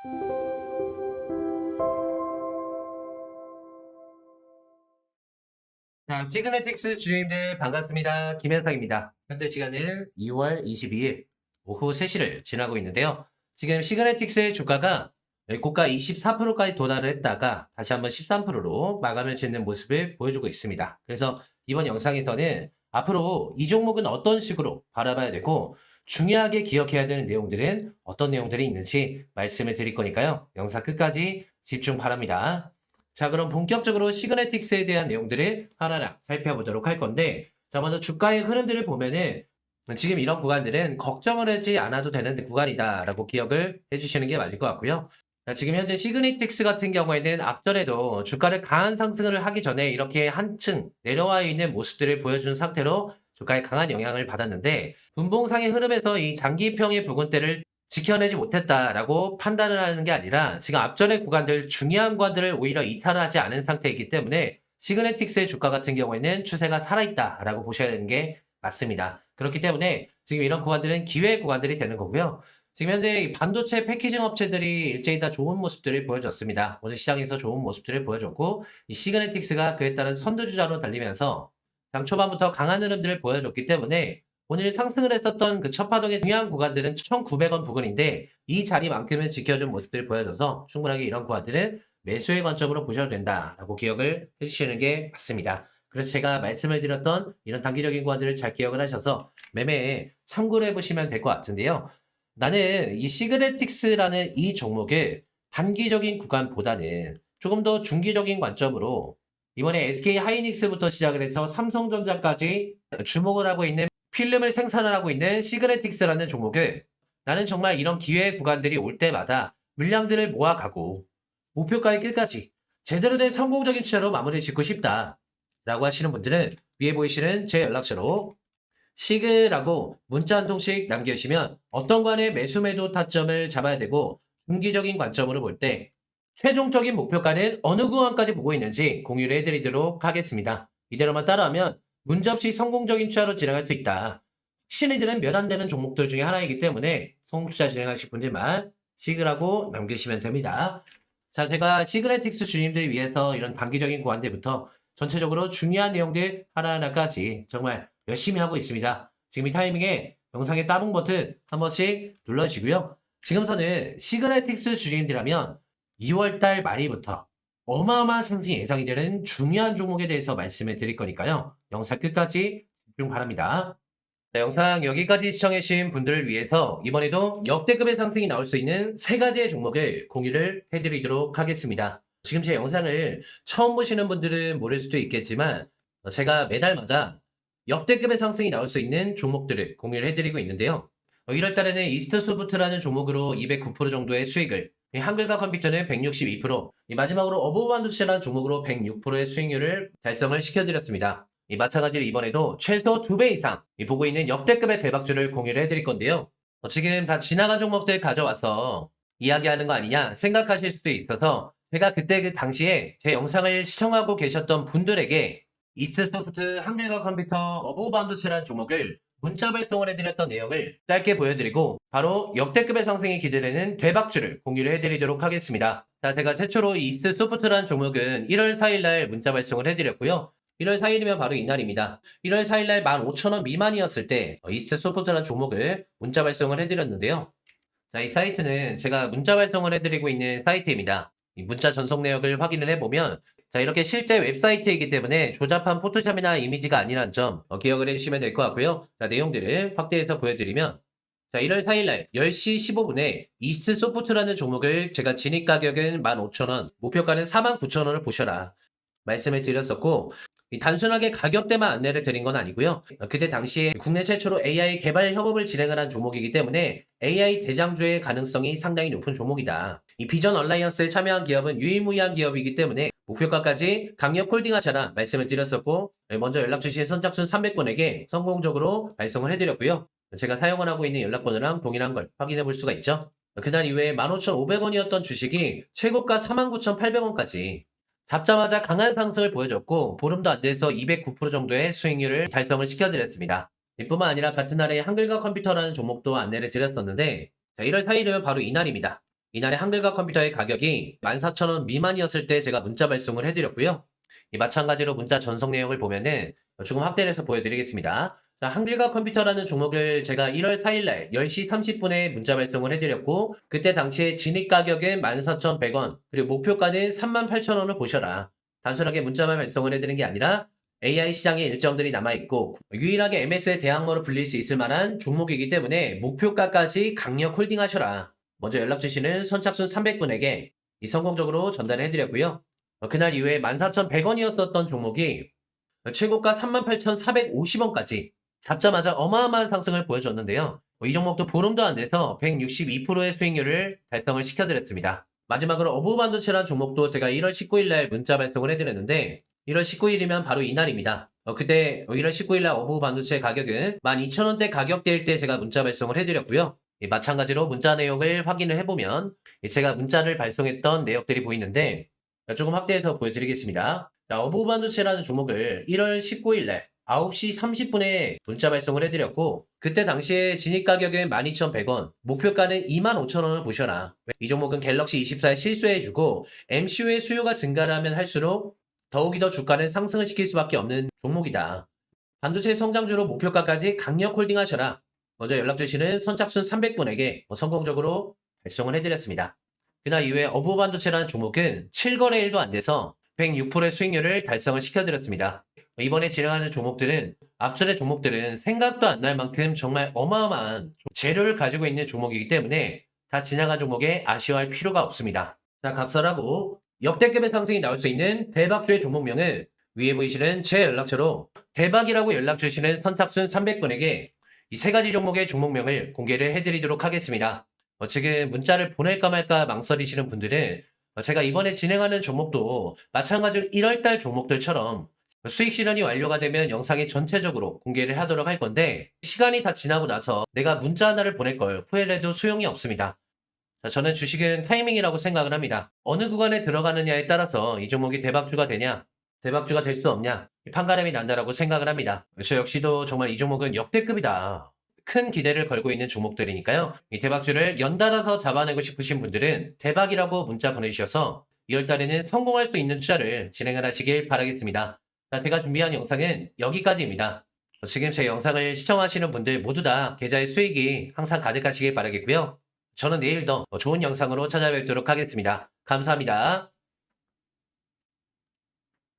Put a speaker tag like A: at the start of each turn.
A: 자, 시그네틱스 주주님들 반갑습니다. 김현석입니다. 현재 시간은 2월 22일 오후 3시를 지나고 있는데요. 지금 시그네틱스의 주가가 고가 24%까지 도달을 했다가 다시 한번 13%로 마감을 짓는 모습을 보여주고 있습니다. 그래서 이번 영상에서는 앞으로 이 종목은 어떤 식으로 바라봐야 되고 중요하게 기억해야 되는 내용들은 어떤 내용들이 있는지 말씀을 드릴 거니까요. 영상 끝까지 집중 바랍니다. 자, 그럼 본격적으로 시그네틱스에 대한 내용들을 하나하나 살펴보도록 할 건데, 자, 먼저 주가의 흐름들을 보면은, 지금 이런 구간들은 걱정을 하지 않아도 되는 구간이다라고 기억을 해주시는 게 맞을 것 같고요. 자, 지금 현재 시그네틱스 같은 경우에는 앞전에도 주가를 강한 상승을 하기 전에 이렇게 한층 내려와 있는 모습들을 보여준 상태로 주가에 강한 영향을 받았는데, 분봉상의 흐름에서 이 장기평의 부근대를 지켜내지 못했다라고 판단을 하는 게 아니라 지금 앞전의 구간들 중요한 구간들을 오히려 이탈하지 않은 상태이기 때문에 시그네틱스의 주가 같은 경우에는 추세가 살아있다라고 보셔야 되는 게 맞습니다. 그렇기 때문에 지금 이런 구간들은 기회 구간들이 되는 거고요. 지금 현재 이 반도체 패키징 업체들이 일제히 다 좋은 모습들을 보여줬습니다. 오늘 시장에서 좋은 모습들을 보여줬고 이 시그네틱스가 그에 따른 선두주자로 달리면서 장 초반부터 강한 흐름들을 보여줬기 때문에 오늘 상승을 했었던 그 첫 파동의 중요한 구간들은 1,900원 부근인데 이 자리만큼은 지켜준 모습들을 보여줘서 충분하게 이런 구간들은 매수의 관점으로 보셔도 된다라고 기억을 해주시는 게 맞습니다. 그래서 제가 말씀을 드렸던 이런 단기적인 구간들을 잘 기억을 하셔서 매매에 참고를 해보시면 될 것 같은데요. 나는 이 시그네틱스라는 이 종목을 단기적인 구간보다는 조금 더 중기적인 관점으로 이번에 SK 하이닉스부터 시작을 해서 삼성전자까지 주목을 하고 있는 필름을 생산을 하고 있는 시그네틱스라는 종목을 나는 정말 이런 기회 구간들이 올 때마다 물량들을 모아가고 목표가의 끝까지 제대로 된 성공적인 투자로 마무리 짓고 싶다 라고 하시는 분들은 위에 보이시는 제 연락처로 시그라고 문자 한 통씩 남겨주시면 어떤 관의 매수 매도 타점을 잡아야 되고 중기적인 관점으로 볼 때 최종적인 목표가는 어느 구간까지 보고 있는지 공유를 해드리도록 하겠습니다. 이대로만 따라하면 문제 없이 성공적인 투자로 진행할 수 있다. 신의들은 몇 안 되는 종목들 중에 하나이기 때문에 성공 투자 진행하실 분들만 시그라고 남기시면 됩니다. 자, 제가 시그네틱스 주님들 위해서 이런 단기적인 구간들부터 전체적으로 중요한 내용들 하나하나까지 정말 열심히 하고 있습니다. 지금 이 타이밍에 영상의 따봉 버튼 한 번씩 눌러주시고요. 지금부터는 시그네틱스 주님들이라면 2월달 말일부터 어마어마한 상승이 예상이 되는 중요한 종목에 대해서 말씀을 드릴 거니까요. 영상 끝까지 집중 바랍니다. 자, 영상 여기까지 시청해주신 분들을 위해서 이번에도 역대급의 상승이 나올 수 있는 세 가지의 종목을 공유를 해드리도록 하겠습니다. 지금 제 영상을 처음 보시는 분들은 모를 수도 있겠지만 제가 매달마다 역대급의 상승이 나올 수 있는 종목들을 공유를 해드리고 있는데요. 1월 달에는 이스트 소프트라는 종목으로 209% 정도의 수익을 이 한글과 컴퓨터는 162%, 이 마지막으로 어부반도체라는 종목으로 106%의 수익률을 달성을 시켜드렸습니다. 이 마찬가지로 이번에도 최소 2배 이상 이 보고 있는 역대급의 대박주를 공유를 해드릴 건데요. 어, 지금 다 지나간 종목들 가져와서 이야기하는 거 아니냐 생각하실 수도 있어서 제가 그때 그 당시에 제 영상을 시청하고 계셨던 분들에게 이스소프트 한글과 컴퓨터 어부반도체라는 종목을 문자 발송을 해드렸던 내용을 짧게 보여드리고 바로 역대급의 상승이 기대되는 대박주를 공유를 해드리도록 하겠습니다. 자, 제가 최초로 이스 소프트라는 종목은 1월 4일날 문자 발송을 해드렸고요. 1월 4일이면 바로 이날입니다. 1월 4일날 15,000원 미만이었을 때 이스트 소프트라는 종목을 문자 발송을 해드렸는데요. 자, 이 사이트는 제가 문자 발송을 해드리고 있는 사이트입니다. 이 문자 전송 내역을 확인을 해보면 자, 이렇게 실제 웹사이트이기 때문에 조잡한 포토샵이나 이미지가 아니란 점 어, 기억을 해주시면 될 것 같고요. 자, 내용들을 확대해서 보여드리면 자, 1월 4일날 10시 15분에 이스트 소프트라는 종목을 제가 진입 가격은 15,000원, 목표가는 49,000원을 보셔라 말씀을 드렸었고 이 단순하게 가격대만 안내를 드린 건 아니고요. 어, 그때 당시에 국내 최초로 AI 개발 협업을 진행을 한 종목이기 때문에 AI 대장주의 가능성이 상당히 높은 종목이다. 이 비전 얼라이언스에 참여한 기업은 유일무이한 기업이기 때문에 목표가까지 강력 홀딩하셔라 말씀을 드렸었고 먼저 연락 주신 선착순 300분에게 성공적으로 발송을 해드렸고요. 제가 사용을 하고 있는 연락번호랑 동일한 걸 확인해 볼 수가 있죠. 그날 이후에 15,500원이었던 주식이 최고가 49,800원까지 잡자마자 강한 상승을 보여줬고 보름도 안 돼서 209% 정도의 수익률을 달성을 시켜드렸습니다. 이뿐만 아니라 같은 날에 한글과 컴퓨터라는 종목도 안내를 드렸었는데 자, 1월 4일이면 바로 이날입니다. 이날의 한글과 컴퓨터의 가격이 14,000원 미만이었을 때 제가 문자 발송을 해드렸고요. 이 마찬가지로 문자 전송 내역을 보면은 조금 확대를 해서 보여드리겠습니다. 자, 한글과 컴퓨터라는 종목을 제가 1월 4일날 10시 30분에 문자 발송을 해드렸고 그때 당시에 진입 가격은 14,100원 그리고 목표가는 38,000원을 보셔라. 단순하게 문자만 발송을 해드리는 게 아니라 AI 시장에 일정들이 남아있고 유일하게 MS의 대항모로 불릴 수 있을 만한 종목이기 때문에 목표가까지 강력 홀딩하셔라. 먼저 연락 주시는 선착순 300분에게 이 성공적으로 전달을 해드렸고요. 어, 그날 이후에 14,100원이었었던 종목이 최고가 38,450원까지 잡자마자 어마어마한 상승을 보여줬는데요. 어, 이 종목도 보름도 안 돼서 162%의 수익률을 달성을 시켜드렸습니다. 마지막으로 어부 반도체라는 종목도 제가 1월 19일 날 문자 발송을 해드렸는데 1월 19일이면 바로 이날입니다. 어, 그때 1월 19일 날 어부 반도체 가격은 12,000원대 가격대일 때 제가 문자 발송을 해드렸고요. 예, 마찬가지로 문자 내용을 확인을 해보면 예, 제가 문자를 발송했던 내역들이 보이는데 조금 확대해서 보여드리겠습니다. 자, 어부 반도체라는 종목을 1월 19일 날 9시 30분에 문자 발송을 해드렸고 그때 당시에 진입 가격은 12,100원, 목표가는 25,000원을 보셔라. 이 종목은 갤럭시 24에 실수해주고 MCU의 수요가 증가를 하면 할수록 더욱이 더 주가는 상승을 시킬 수밖에 없는 종목이다. 반도체 성장주로 목표가까지 강력 홀딩하셔라. 먼저 연락 주시는 선착순 300분에게 성공적으로 발송을 해드렸습니다. 그날 이후에 어부 반도체라는 종목은 7거래 1도 안 돼서 106%의 수익률을 달성을 시켜드렸습니다. 이번에 진행하는 종목들은 앞전의 종목들은 생각도 안 날 만큼 정말 어마어마한 재료를 가지고 있는 종목이기 때문에 다 지나간 종목에 아쉬워할 필요가 없습니다. 자, 각설하고 역대급의 상승이 나올 수 있는 대박주의 종목명은 위에 보이시는 제 연락처로 대박이라고 연락 주시는 선착순 300분에게 이 세 가지 종목의 종목명을 공개를 해드리도록 하겠습니다. 어, 지금 문자를 보낼까 말까 망설이시는 분들은 어, 제가 이번에 진행하는 종목도 마찬가지로 1월달 종목들처럼 수익 실현이 완료가 되면 영상에 전체적으로 공개를 하도록 할 건데 시간이 다 지나고 나서 내가 문자 하나를 보낼 걸 후회를 해도 소용이 없습니다. 자, 저는 주식은 타이밍이라고 생각을 합니다. 어느 구간에 들어가느냐에 따라서 이 종목이 대박주가 되냐, 대박주가 될수 없냐, 이 판가름이 난다라고 생각을 합니다. 저 역시도 정말 이 종목은 역대급이다. 큰 기대를 걸고 있는 종목들이니까요. 이 대박주를 연달아서 잡아내고 싶으신 분들은 대박이라고 문자 보내주셔서 2월달에는 성공할 수 있는 투자를 진행을 하시길 바라겠습니다. 자, 제가 준비한 영상은 여기까지입니다. 지금 제 영상을 시청하시는 분들 모두 다 계좌의 수익이 항상 가득하시길 바라겠고요. 저는 내일 더 좋은 영상으로 찾아뵙도록 하겠습니다. 감사합니다.